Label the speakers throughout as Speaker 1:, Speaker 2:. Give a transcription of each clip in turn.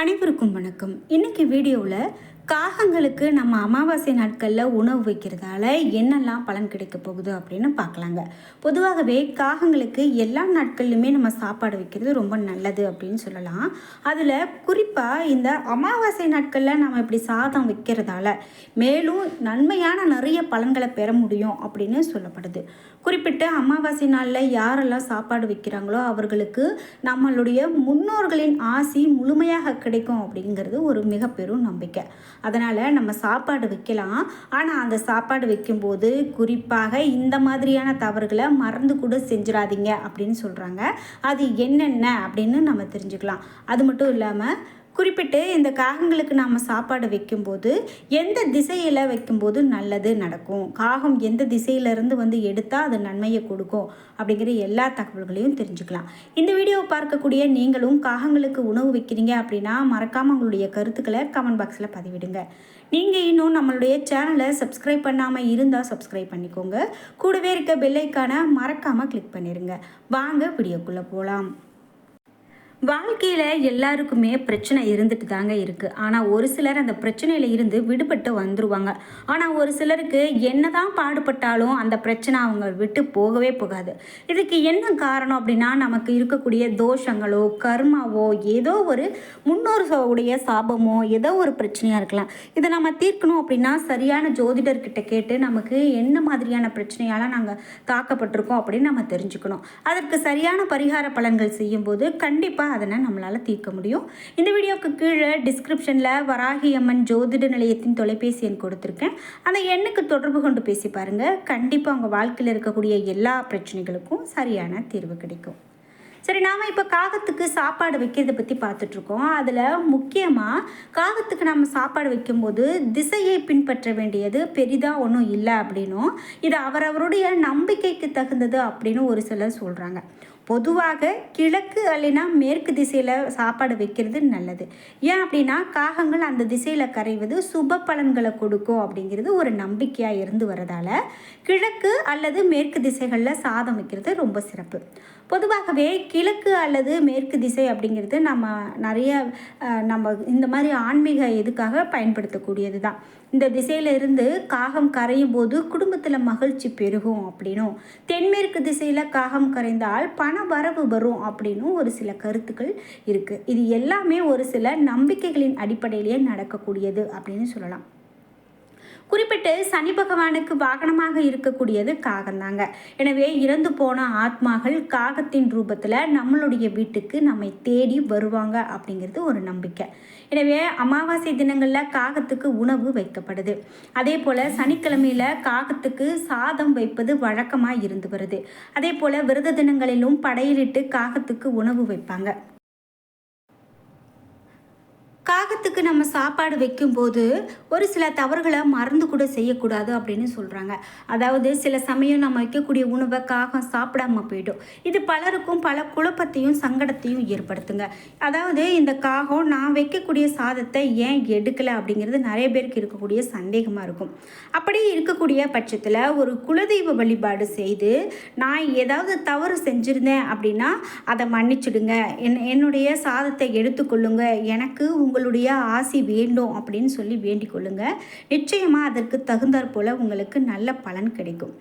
Speaker 1: அனைவருக்கும் வணக்கம். இன்னைக்கு வீடியோவில் காகங்களுக்கு நம்ம அமாவாசை நாட்களில் உணவு வைக்கிறதால என்னெல்லாம் பலன் கிடைக்க போகுது அப்படின்னு பார்க்கலாங்க. பொதுவாகவே காகங்களுக்கு எல்லா நாட்கள்லையுமே நம்ம சாப்பாடு வைக்கிறது ரொம்ப நல்லது அப்படின்னு சொல்லலாம். அதில் குறிப்பாக இந்த அமாவாசை நாட்களில் நம்ம இப்படி சாதம் வைக்கிறதால மேலும் நன்மையான நிறைய பலன்களை பெற முடியும் அப்படின்னு சொல்லப்படுது. குறிப்பிட்ட அமாவாசை நாளில் யாரெல்லாம் சாப்பாடு வைக்கிறாங்களோ அவர்களுக்கு நம்மளுடைய முன்னோர்களின் ஆசி முழுமையாக கிடைக்கும் அப்படிங்கிறது ஒரு மிக பெரும் நம்பிக்கை. அதனால் நம்ம சாப்பாடு வைக்கலாம். ஆனால் அந்த சாப்பாடு வைக்கும்போது குறிப்பாக இந்த மாதிரியான தவறுகளை மறந்து கூட செஞ்சிடாதீங்க அப்படின்னு சொல்கிறாங்க அது என்னென்ன அப்படின்னு நம்ம தெரிஞ்சுக்கலாம். அது மட்டும் இல்லாமல் குறிப்பிட்டு இந்த காகங்களுக்கு நாம் சாப்பாடு வைக்கும்போது எந்த திசையில் வைக்கும்போது நல்லது நடக்கும்? காகம் எந்த திசையிலிருந்து வந்து எடுத்தால் அது நன்மையை கொடுக்கும்? அப்படிங்கிற எல்லா தகவல்களையும் தெரிஞ்சுக்கலாம். இந்த வீடியோவை பார்க்கக்கூடிய நீங்களும் காகங்களுக்கு உணவு வைக்கிறீங்க அப்படின்னா மறக்காமல் உங்களுடைய கருத்துக்களை கமெண்ட் பாக்ஸில் பதிவிடுங்க. நீங்கள் இன்னும் நம்மளுடைய சேனலை சப்ஸ்கிரைப் பண்ணாமல் இருந்தால் சப்ஸ்கிரைப் பண்ணிக்கோங்க. கூடவே இருக்க பெல்லைக்கான மறக்காமல் கிளிக் பண்ணிடுங்க வாங்க வீடியோக்குள்ளே போகலாம் வாழ்க்கையில் எல்லாருக்குமே பிரச்சனை இருந்துட்டு தாங்க இருக்குது ஆனால் ஒரு சிலர் அந்த பிரச்சனையில் இருந்து விடுபட்டு வந்துருவாங்க. ஆனால் ஒரு சிலருக்கு என்ன தான் பாடுபட்டாலும் அந்த பிரச்சனை அவங்க விட்டு போகவே போகாது. இதுக்கு என்ன காரணம் அப்படின்னா நமக்கு இருக்கக்கூடிய தோஷங்களோ கர்மாவோ ஏதோ ஒரு முன்னோர்களுடைய சாபமோ ஏதோ ஒரு பிரச்சனையாக இருக்கலாம். இதை நம்ம தீர்க்கணும் அப்படின்னா சரியான ஜோதிடர்கிட்ட கேட்டு நமக்கு என்ன மாதிரியான பிரச்சனையால் நாங்கள் தாக்கப்பட்டிருக்கோம் அப்படின்னு நம்ம தெரிஞ்சுக்கணும். அதற்கு சரியான பரிகார பலன்கள் செய்யும்போது கண்டிப்பாக அதனை நம்மளால் தீர்க்க முடியும்? இந்த வீடியோவுக்கு கீழே டிஸ்கிரிப்ஷனில் வராகி அம்மன் ஜோதிட நிலையத்தின் தொலைபேசி எண் கொடுத்துருக்கேன். அந்த எண்ணுக்கு தொடர்பு கொண்டு பேசி பாருங்கள் கண்டிப்பாக உங்கள் வாழ்க்கையில் இருக்கக்கூடிய எல்லா பிரச்சனைகளுக்கும் சரியான தீர்வு கிடைக்கும். சரி நாம் இப்போ காகத்துக்கு சாப்பாடு வைக்கிறத பற்றி பார்த்துட்ருக்கோம். அதில் முக்கியமாக காகத்துக்கு நம்ம சாப்பாடு வைக்கும்போது திசையை பின்பற்ற வேண்டியது பெரிதாக ஒன்றும் இல்லை அப்படின்னும் இது அவரவருடைய நம்பிக்கைக்கு தகுந்தது அப்படின்னு ஒரு சிலர் சொல்கிறாங்க பொதுவாக கிழக்கு அல்லைனா மேற்கு திசையில் சாப்பாடு வைக்கிறது நல்லது. ஏன் அப்படின்னா காகங்கள் அந்த திசையில் கரைவது சுப பலன்களை கொடுக்கும் அப்படிங்கிறது ஒரு நம்பிக்கையாக இருந்து வரதால் கிழக்கு அல்லது மேற்கு திசைகளில் சாதம் வைக்கிறது ரொம்ப சிறப்பு. பொதுவாகவே கிழக்கு அல்லது மேற்கு திசை அப்படிங்கிறது நம்ம நிறைய நம்ம இந்த மாதிரி ஆன்மீக இதுக்காக பயன்படுத்தக்கூடியது தான். இந்த திசையிலிருந்து காகம் கரையும் போது குடும்பத்தில் மகிழ்ச்சி பெருகும் அப்படின்னும். தென்மேற்கு திசையில் காகம் கரைந்தால் பண வரவு வரும் அப்படின்னும் ஒரு சில கருத்துக்கள் இருக்குது இது எல்லாமே ஒரு சில நம்பிக்கைகளின் அடிப்படையிலேயே நடக்கக்கூடியது அப்படின்னு சொல்லலாம். குறிப்பிட்டு சனி பகவானுக்கு வாகனமாக இருக்கக்கூடியது காகந்தாங்க. எனவே இறந்து போன ஆத்மாக்கள் காகத்தின் ரூபத்தில் நம்மளுடைய வீட்டுக்கு நம்மை தேடி வருவாங்க அப்படிங்கிறது ஒரு நம்பிக்கை. எனவே அமாவாசை தினங்களில் காகத்துக்கு உணவு வைக்கப்படுது. அதே போல் சனிக்கிழமையில் காகத்துக்கு சாதம் வைப்பது வழக்கமாக இருந்து வருது. அதே போல் விரத தினங்களிலும் படையிலிட்டு காகத்துக்கு உணவு வைப்பாங்க. காகத்துக்கு நம்ம சாப்பாடு வைக்கும்போது ஒரு சில தவறுகளை மறந்து கூட செய்யக்கூடாது அப்படின்னு சொல்கிறாங்க அதாவது சில சமயம் நம்ம வைக்கக்கூடிய உணவை காகம் சாப்பிடாம போயிடும். இது பலருக்கும் பல குழப்பத்தையும் சங்கடத்தையும் ஏற்படுத்துங்க. அதாவது இந்த காகம் நான் வைக்கக்கூடிய சாதத்தை ஏன் எடுக்கலை அப்படிங்கிறது நிறைய பேருக்கு இருக்கக்கூடிய சந்தேகமாக இருக்கும். அப்படி இருக்கக்கூடிய பட்சத்தில் ஒரு குலதெய்வ வழிபாடு செய்து நான் ஏதாவது தவறு செஞ்சுருந்தேன் அப்படின்னா அதை மன்னிச்சிடுங்க. என் என்னுடைய சாதத்தை எடுத்துக்கொள்ளுங்க. எனக்கு உங்களுடைய நிறையா ஆசி வேண்டும் அப்படின்னு சொல்லி வேண்டிக் கொள்ளுங்க. நிச்சயமாக அதற்கு தகுந்தாற் போல் உங்களுக்கு நல்ல பலன் கிடைக்கும்.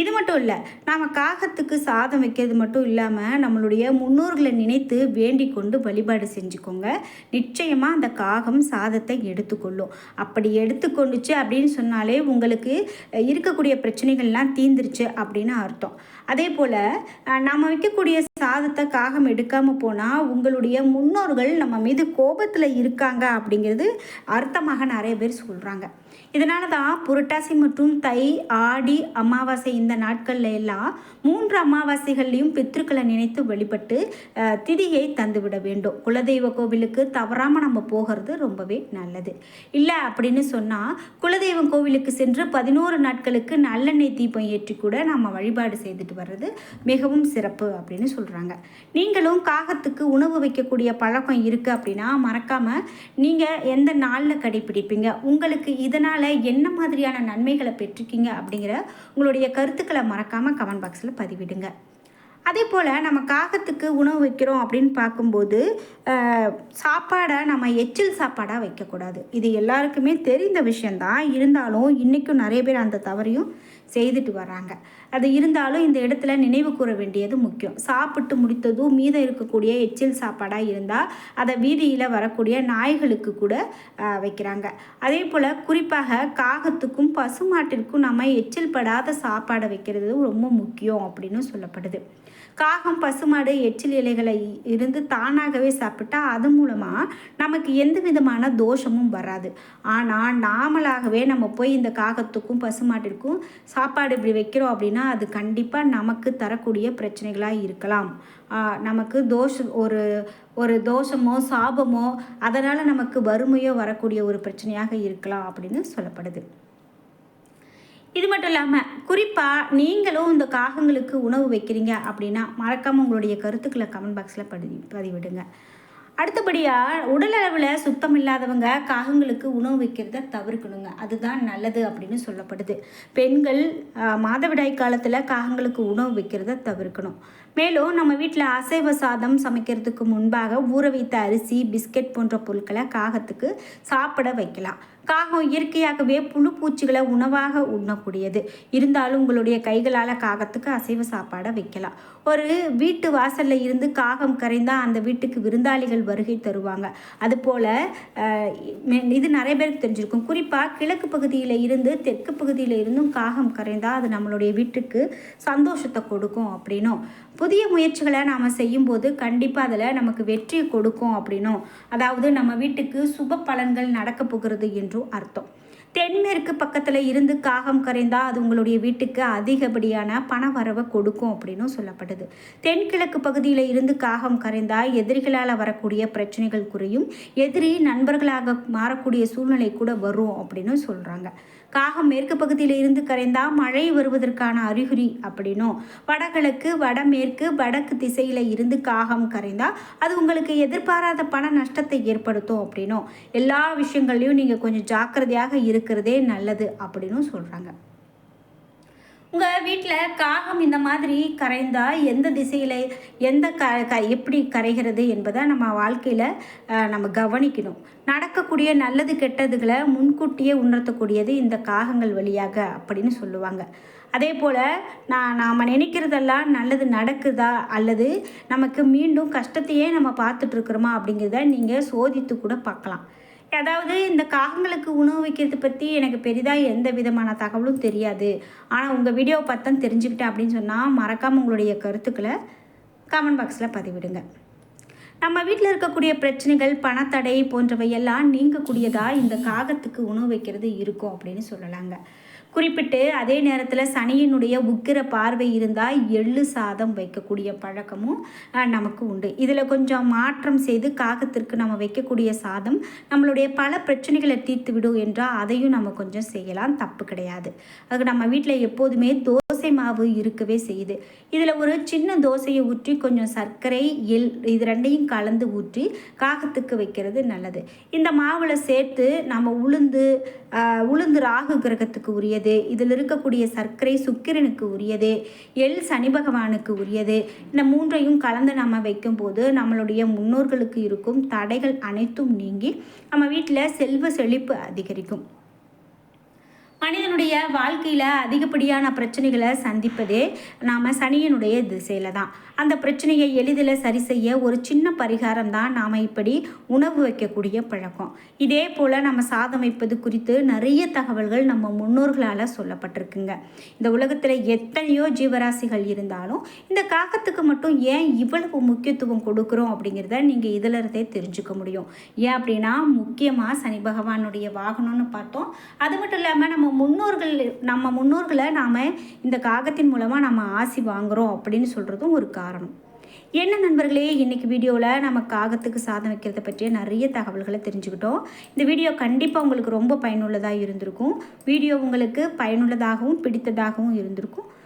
Speaker 1: இது மட்டும் இல்லை நாம் காகத்துக்கு சாதம் வைக்கிறது மட்டும் இல்லாமல் நம்மளுடைய முன்னோர்களை நினைத்து வேண்டிக் கொண்டு வழிபாடு செஞ்சுக்கோங்க. நிச்சயமாக அந்த காகம் சாதத்தை எடுத்துக்கொள்ளும். அப்படி எடுத்துக்கொண்டுச்சு அப்படின்னு சொன்னாலே உங்களுக்கு இருக்கக்கூடிய பிரச்சனைகள்லாம் தீந்துருச்சு அப்படின்னு அர்த்தம். அதே போல் நாம் வைக்கக்கூடிய சாதத்தை காகம் எடுக்காமல் போனால் உங்களுடைய முன்னோர்கள் நம்ம மீது கோபத்தில் இருக்காங்க அப்படிங்கிறது அர்த்தமாக நிறைய பேர் சொல்கிறாங்க இதனால தான் புரட்டாசி மற்றும் தை ஆடி அமாவாசை இந்த நாட்கள்ல எல்லாம் மூன்று அமாவாசைகள்லையும் பித்ருக்களை நினைத்து வழிபட்டு திதியை தந்துவிட வேண்டும். குலதெய்வ கோவிலுக்கு தவறாமல் நம்ம போகிறது ரொம்பவே நல்லது. இல்லை அப்படின்னு சொன்னால் குலதெய்வம் கோவிலுக்கு சென்று பதினோரு நாட்களுக்கு நல்லெண்ணெய் தீபம் ஏற்றி கூட நம்ம வழிபாடு செய்துட்டு வர்றது மிகவும் சிறப்பு அப்படின்னு சொல்கிறாங்க நீங்களும் காகத்துக்கு உணவு வைக்கக்கூடிய பழக்கம் இருக்குது அப்படின்னா மறக்காமல் நீங்கள் எந்த நாளில் கடைப்பிடிப்பீங்க உங்களுக்கு இதனால் என்ன மாதிரியான நன்மைகளை பெற்றிருக்கீங்க அப்படிங்கிற உங்களுடைய கருத்துக்களை மறக்காமல் கமெண்ட் பாக்ஸில் பதிவிடுங்க. அதே போல் நம்ம காகத்துக்கு உணவு வைக்கிறோம் அப்படின்னு பார்க்கும்போது சாப்பாடை நம்ம எச்சில் சாப்பாடாக வைக்கக்கூடாது. இது எல்லாருக்குமே தெரிந்த விஷயந்தான் இருந்தாலும் இன்றைக்கும் நிறைய பேர் அந்த தவறையும் செய்துட்டு வராங்க அது இருந்தாலும் இந்த இடத்துல நினைவு கூற வேண்டியது முக்கியம். சாப்பிட்டு முடித்ததும் மீதம் இருக்கக்கூடிய எச்சில் சாப்பாடாக இருந்தால் அதை வீதியில் வரக்கூடிய நாய்களுக்கு கூட வைக்கிறாங்க. அதே போல் குறிப்பாக காகத்துக்கும் பசுமாட்டிற்கும் நம்ம எச்சில் படாத சாப்பாடை வைக்கிறது ரொம்ப முக்கியம் அப்படின்னு சொல்லப்படுது. காகம் பசுமாடு எச்சில் இலைகளை இருந்து தானாகவே சாப்பிட்டா அது மூலமாக நமக்கு எந்த விதமான தோஷமும் வராது. ஆனால் நாமளாகவே நம்ம போய் இந்த காகத்துக்கும் பசுமாட்டிற்கும் சாப்பாடு இப்படி வைக்கிறோம் அப்படின்னா அது கண்டிப்பாக நமக்கு தரக்கூடிய பிரச்சனைகளாக இருக்கலாம். நமக்கு தோஷம் ஒரு ஒரு தோஷமோ சாபமோ அதனால் நமக்கு வறுமையோ வரக்கூடிய ஒரு பிரச்சனையாக இருக்கலாம் அப்படின்னு சொல்லப்படுது. இது மட்டும் இல்லாமல் குறிப்பாக நீங்களும் இந்த காகங்களுக்கு உணவு வைக்கிறீங்க அப்படின்னா மறக்காமல் உங்களுடைய கருத்துக்களை கமெண்ட் பாக்ஸில் பதி பதிவிடுங்க. அடுத்தபடியாக உடலளவில் சுத்தம் இல்லாதவங்க காகங்களுக்கு உணவு வைக்கிறத தவிர்க்கணுங்க. அதுதான் நல்லது அப்படின்னு சொல்லப்படுது. பெண்கள் மாதவிடாய் காலத்தில் காகங்களுக்கு உணவு வைக்கிறத தவிர்க்கணும். மேலும் நம்ம வீட்டில் அசைவ சாதம் சமைக்கிறதுக்கு முன்பாக ஊற வைத்த அரிசி பிஸ்கெட் போன்ற பொருட்களை காகத்துக்கு சாப்பிட வைக்கலாம். காகம் இயற்கையாகவே புழு பூச்சிகளை உணவாக உண்ணக்கூடியது. இருந்தாலும் உங்களுடைய கைகளால் காகத்துக்கு அசைவ சாப்பாடை வைக்கலாம். ஒரு வீட்டு வாசலில் இருந்து காகம் கரைந்தால் அந்த வீட்டுக்கு விருந்தாளிகள் வருகை தருவாங்க. அதுபோல் இது நிறைய பேருக்கு தெரிஞ்சிருக்கும். குறிப்பாக கிழக்கு பகுதியில் இருந்து தெற்கு பகுதியில் இருந்தும் காகம் கரைந்தால் அது நம்மளுடைய வீட்டுக்கு சந்தோஷத்தை கொடுக்கும் அப்படின்னும். புதிய முயற்சிகளை நாம் செய்யும்போது கண்டிப்பாக அதில் நமக்கு வெற்றியை கொடுக்கும் அப்படின்னும். அதாவது நம்ம வீட்டுக்கு சுப பலன்கள் நடக்க போகிறது என்று என்றும் அர்த்தம். தென்மேற்கு பக்கத்தில் இருந்து காகம் கரைந்தால் அது உங்களுடைய வீட்டுக்கு அதிகப்படியான பண வரவை கொடுக்கும் அப்படின்னும் சொல்லப்படுது தென்கிழக்கு பகுதியில் இருந்து காகம் கரைந்தால் எதிரிகளால் வரக்கூடிய பிரச்சனைகள் குறையும். எதிரி நண்பர்களாக மாறக்கூடிய சூழ்நிலை கூட வரும் அப்படின்னு சொல்கிறாங்க காகம் மேற்கு பகுதியில் இருந்து கரைந்தால் மழை வருவதற்கான அறிகுறி அப்படின்னும் வடகிழக்கு வடமேற்கு வடக்கு திசையில் இருந்து காகம் கரைந்தால் அது உங்களுக்கு எதிர்பாராத பண நஷ்டத்தை ஏற்படுத்தும் அப்படின்னும் எல்லா விஷயங்கள்லையும் நீங்கள் கொஞ்சம் ஜாக்கிரதையாக இருக்கிறதே நல்லது அப்படின்னும் சொல்கிறாங்க உங்கள் வீட்டில் காகம் இந்த மாதிரி கரைந்தால் எந்த திசையில் எந்த க க எப்படி கரைகிறது என்பதை நம்ம வாழ்க்கையில் நம்ம கவனிக்கணும். நடக்கக்கூடிய நல்லது கெட்டதுகளை முன்கூட்டியே உணர்த்தக்கூடியது இந்த காகங்கள் வழியாக அப்படின்னு சொல்லுவாங்க. அதே போல் நான் நாம் நினைக்கிறதெல்லாம் நல்லது நடக்குதா? அல்லது நமக்கு மீண்டும் கஷ்டத்தையே நம்ம பார்த்துட்ருக்குறோமா அப்படிங்கிறத நீங்கள் சோதித்து கூட பார்க்கலாம். அதாவது இந்த காகங்களுக்கு உணவு வைக்கிறது பற்றி எனக்கு பெரிதாக எந்த விதமான தகவலும் தெரியாது. ஆனால் உங்கள் வீடியோவை பார்த்தா தெரிஞ்சுக்கிட்டேன் அப்படின்னு சொன்னால் மறக்காமல் உங்களுடைய கருத்துக்களை கமெண்ட் பாக்ஸில் பதிவிடுங்க. நம்ம வீட்டில் இருக்கக்கூடிய பிரச்சனைகள் பணத்தடை போன்றவை எல்லாம் நீங்கக்கூடியதாக இந்த காகத்துக்கு உணவு வைக்கிறது இருக்கும் அப்படின்னு சொல்லலாங்க. குறிப்பிட்டு அதே நேரத்தில் சனியினுடைய உக்கிர பார்வை இருந்தால் எள்ளு சாதம் வைக்கக்கூடிய பழக்கமும் நமக்கு உண்டு. இதில் கொஞ்சம் மாற்றம் செய்து காகத்திற்கு நம்ம வைக்கக்கூடிய சாதம் நம்மளுடைய பல பிரச்சனைகளை தீர்த்து விடும் என்றால் அதையும் நம்ம கொஞ்சம் செய்யலாம். தப்பு கிடையாது. அதுக்கு நம்ம வீட்டில் எப்போதுமே தோ தோசை மாவு இருக்கவே செய்யுது. இதில் ஒரு சின்ன தோசையை ஊற்றி கொஞ்சம் சர்க்கரை எள் இது ரெண்டையும் கலந்து ஊற்றி காகத்துக்கு வைக்கிறது நல்லது. இந்த மாவில் சேர்த்து நம்ம உளுந்து உளுந்து ராகு கிரகத்துக்கு உரியது. இதில் இருக்கக்கூடிய சர்க்கரை சுக்கிரனுக்கு உரியது. எள் சனி பகவானுக்கு உரியது. இந்த மூன்றையும் கலந்து நம்ம வைக்கும்போது நம்மளுடைய முன்னோர்களுக்கு இருக்கும் தடைகள் அனைத்தும் நீங்கி நம்ம வீட்டில் செல்வ செழிப்பு அதிகரிக்கும். மனிதனுடைய வாழ்க்கையில் அதிகப்படியான பிரச்சனைகளை சந்திப்பதே நாம் சனியனுடைய திசையில் தான். அந்த பிரச்சனையை எளிதில் சரி செய்ய ஒரு சின்ன பரிகாரம் தான் நாம் இப்படி உணவு வைக்கக்கூடிய பழக்கம். இதே போல் நம்ம சாதம் வைப்பது குறித்து நிறைய தகவல்கள் நம்ம முன்னோர்களால் சொல்லப்பட்டிருக்குங்க. இந்த உலகத்தில் எத்தனையோ ஜீவராசிகள் இருந்தாலும் இந்த காகத்துக்கு மட்டும் ஏன் இவ்வளவு முக்கியத்துவம் கொடுக்குறோம் அப்படிங்கிறத நீங்கள் இதில் இருந்தே தெரிஞ்சுக்க முடியும். ஏன் அப்படின்னா முக்கியமாக சனி பகவானுடைய வாகனம்னு பார்த்தோம். அது மட்டும் இல்லாமல் நம்ம முன்னோர்கள் நம்ம முன்னோர்களை நாம் இந்த காகத்தின் மூலமாக நம்ம ஆசி வாங்குகிறோம் அப்படின்னு சொல்கிறதும் ஒரு காரணம். என்ன நண்பர்களே இன்றைக்கி வீடியோவில் நம்ம காகத்துக்கு சாதம் வைக்கிறத பற்றிய நிறைய தகவல்களை தெரிஞ்சுக்கிட்டோம். இந்த வீடியோ கண்டிப்பாக உங்களுக்கு ரொம்ப பயனுள்ளதாக இருந்திருக்கும். வீடியோ உங்களுக்கு பயனுள்ளதாகவும் பிடித்ததாகவும் இருந்திருக்கும்.